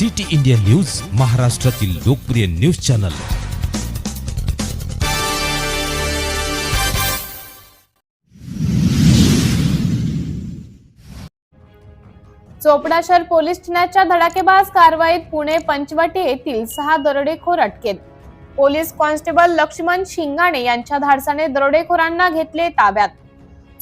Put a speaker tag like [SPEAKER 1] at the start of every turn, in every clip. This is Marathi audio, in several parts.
[SPEAKER 1] सिटी इंडिया न्यूज महाराष्ट्रातील लोकप्रिय न्यूज चॅनल.
[SPEAKER 2] चोपडा शहर पोलीस ठाण्याच्या धडाकेबाज कारवाईत पुणे पंचवटी येथील सहा दरोडेखोर अटकेत. पोलीस कॉन्स्टेबल लक्ष्मण शिंगाणे यांच्या धाडसाने दरोडेखोरांना घेतले ताब्यात.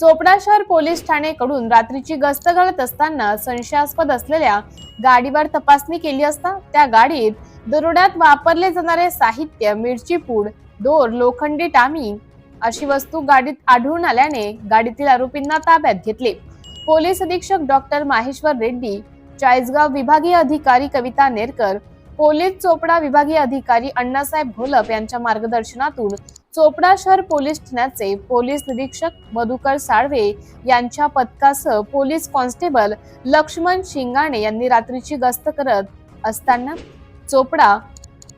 [SPEAKER 2] चोपडा शहर पोलीस ठाणेकडून रात्रीची गस्त घालत असताना संशयास्पद असलेल्या गाडीवर तपासणी केली असता त्या गाडीत दरोड्यात वापरले जाणारे साहित्य मिरची पूड दोर लोखंडी टामी अशी वस्तू गाडीत आढळून आल्याने गाडीतील आरोपींना ताब्यात घेतले. पोलीस अधीक्षक डॉक्टर माहेश्वर रेड्डी चाळीसगाव विभागीय अधिकारी कविता नेरकर पोलीस चोपडा विभागीय अधिकारी अण्णासाहेब घोलप यांच्या मार्गदर्शनातून चोपडा शहर पोलीस ठाण्याचे पोलीस निरीक्षक मधुकर साळवे यांच्या पथकासह पोलीस कॉन्स्टेबल लक्ष्मण शिंगाणे यांनी रात्रीची गस्त करत असताना चोपडा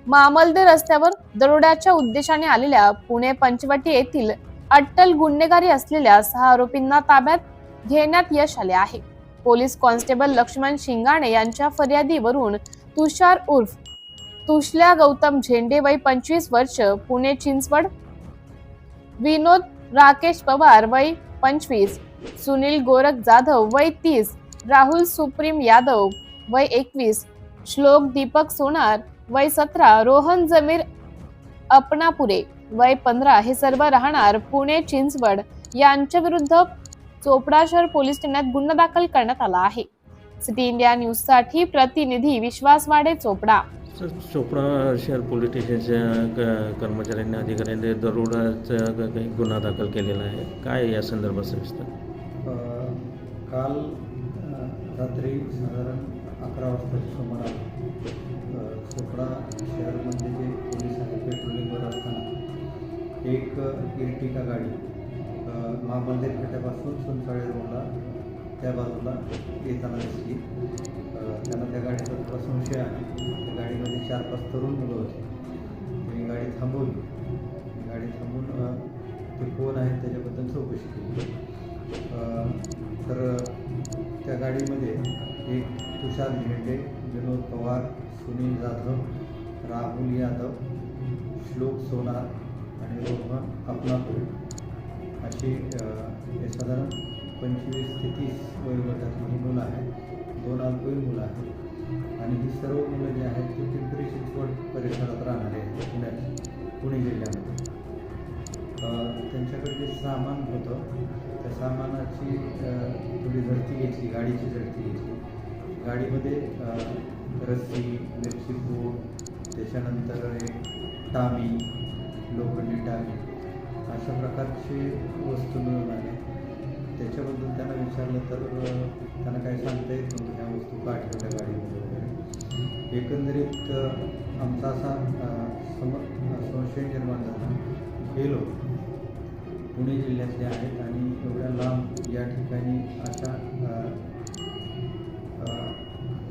[SPEAKER 2] मामलदे रस्त्यावर दरोड्याच्या उद्देशाने आलेल्या पुणे पंचवटी येथील अट्टल गुन्हेगारी असलेल्या सहा आरोपींना ताब्यात घेण्यात यश आले आहे. पोलीस कॉन्स्टेबल लक्ष्मण शिंगाणे यांच्या फर्यादीवरून तुषार उर्फ. तुषल्या गौतम झेंडे वय पंचवीस वर्ष पुणे चिंचवड. विनोद राकेश पवार वय पंचवीस सुनील गोरख जाधव वय तीस राहुल सुप्रीम यादव वय एकवीस श्लोक दीपक सोनार वय सतरा रोहन जमीर अपनापुरे वय पंधरा हे सर्व राहणार पुणे चिंचवड. यांच्या विरुद्ध चोपडा शहर पोलीस ठाण्यात गुन्हा दाखल करण्यात आला आहे. सिटी इंडिया न्यूजसाठी प्रतिनिधी विश्वास वाडे चोपडा.
[SPEAKER 3] चोपडा शहर पोलीस स्टेशनच्या क- कर्मचाऱ्यांनी अधिकाऱ्यांनी दरोडाचा काही गुन्हा दाखल केलेला आहे. काय या संदर्भात सविस्तर?
[SPEAKER 4] काल रात्री साधारण अकरा वाजताच्या सुमारास चोपडा शहरामध्ये जे पोलीस आहे पेट्रोलिंगवर असताना एक इर्टिका गाडी महाबंदेर फाट्यापासून सुनसाळे रोडला त्या बाजूला येताना दिसली. त्यांना त्या गाडीचा थोडा संशय त्या गाडीमध्ये चार पाच तरुण मुलं होते. त्यांनी गाडी थांबवली. गाडी थांबून ते कोण आहेत त्याच्याबद्दल चौकशी केली. तर त्या गाडीमध्ये एक तुषार झेंडे विनोद पवार सुनील जाधव राहुल यादव श्लोक सोनार आणि रोहन अपनापूर. अशी साधारण पंचवीस ते तीस वयोगटातली ही मुलं आहेत. दोन अल्पवयीन मुलं आहेत. आणि ही सर्व मुलं जी आहेत ती पिंपरी चिंचवड परिसरात राहणारे आहेत पुण्यात पुणे जिल्ह्यामध्ये. त्यांच्याकडे जे सामान होतं त्या सामानाची थोडी झडती घेतली गाडीची झडती घेतली. गाडीमध्ये रस्सी मिरची पूड त्याच्यानंतर एक टामी लोखंडी टामी अशा प्रकारची वस्तू मिळून आल्या. त्याच्याबद्दल त्यांना विचारलं तर त्यांना काय सांगता येत नव्हतं त्या वस्तू का ठेवल्या गाडीमध्ये वगैरे. एकंदरीत आमचा असा सम संशय निर्माण झाला हे लोक पुणे जिल्ह्यातले आहेत आणि एवढ्या लांब या ठिकाणी अशा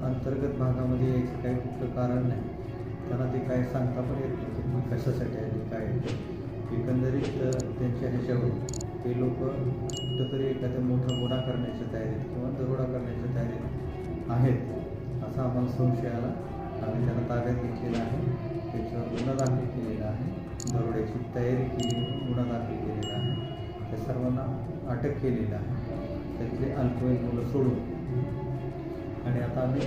[SPEAKER 4] अंतर्गत भागामध्ये यायचं काही कुठलं कारण नाही. त्यांना ते काय सांगता पण येत नव्हतं कशासाठी आले काय एकंदरीत त्यांच्या ह्याच्यावर ते लोक कुठंतरी एखाद्या मोठा गुन्हा करण्याच्या तयारीत किंवा दरोडा करण्याच्या तयारीत आहेत असा आम्हाला संशय आला. आम्ही त्यांना ताब्यात घेतलेला आहे. त्याच्यावर गुन्हा दाखल केलेला आहे. दरोड्याची तयारी केली गुन्हा दाखल केलेला आहे. त्या सर्वांना अटक केलेलं आहे. त्यातले अल्पवयीन मुलं सोडून. आणि आता आम्ही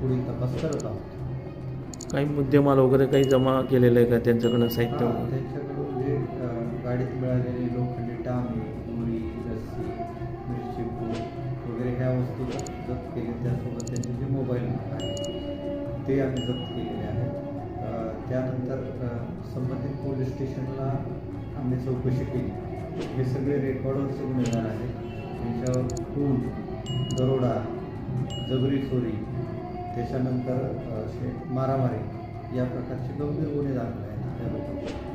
[SPEAKER 4] पुढील तपास करत आहोत.
[SPEAKER 3] काही मुद्देमाल वगैरे काही जमा केलेलं आहे का त्यांच्याकडनं साहित्य?
[SPEAKER 4] त्यांच्याकडून जे गाडीत मिळालेली लोखंडी टामी दोरी रस्सी मिरचीपू वगैरे ह्या वस्तू जप्त केले त्यासोबत त्यांचे जे मोबाईल आहे ते आम्ही जप्त केलेले आहेत. त्यानंतर संबंधित पोलीस स्टेशनला आम्ही चौकशी केली. हे सगळे रेकॉर्डवरचे गुन्हेगार आहेत. त्यांच्यावर खून दरोडा जबरी चोरी त्याच्यानंतर असे मारामारी या प्रकारचे गंभीर गुन्हे दाखल आहेत. त्या लोकांवर